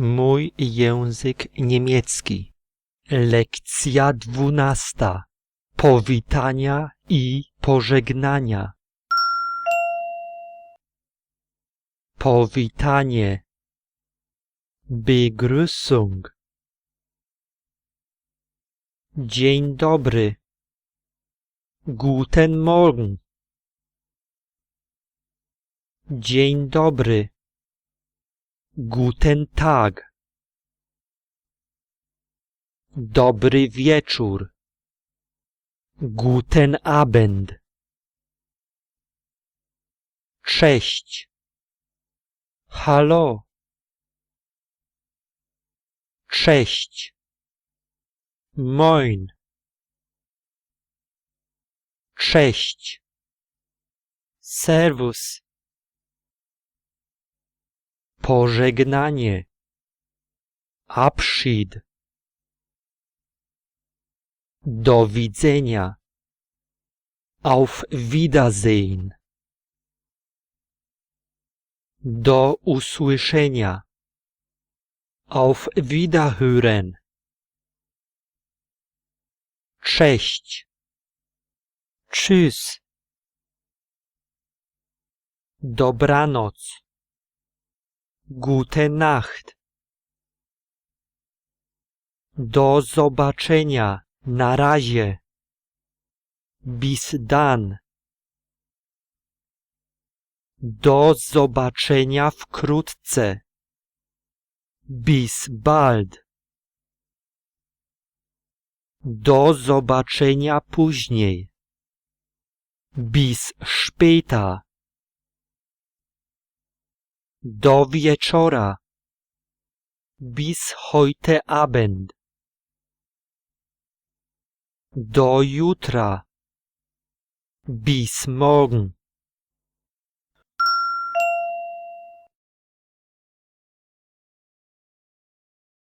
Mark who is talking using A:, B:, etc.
A: Mój język niemiecki. Lekcja dwunasta. Powitania i pożegnania. Powitanie. Begrüßung. Dzień dobry. Guten Morgen. Dzień dobry. Guten Tag. Dobry wieczór. Guten Abend. Cześć. Hallo. Cześć. Moin. Cześć. Servus. Pożegnanie. Abschied. Do widzenia. Auf Wiedersehen. Do usłyszenia. Auf Wiederhören. Cześć. Tschüss. Dobranoc. Gute Nacht. Do zobaczenia. Na razie. Bis dann. Do zobaczenia wkrótce. Bis bald. Do zobaczenia później. Bis später. Do wieczora. Bis heute Abend. Do jutra. Bis morgen.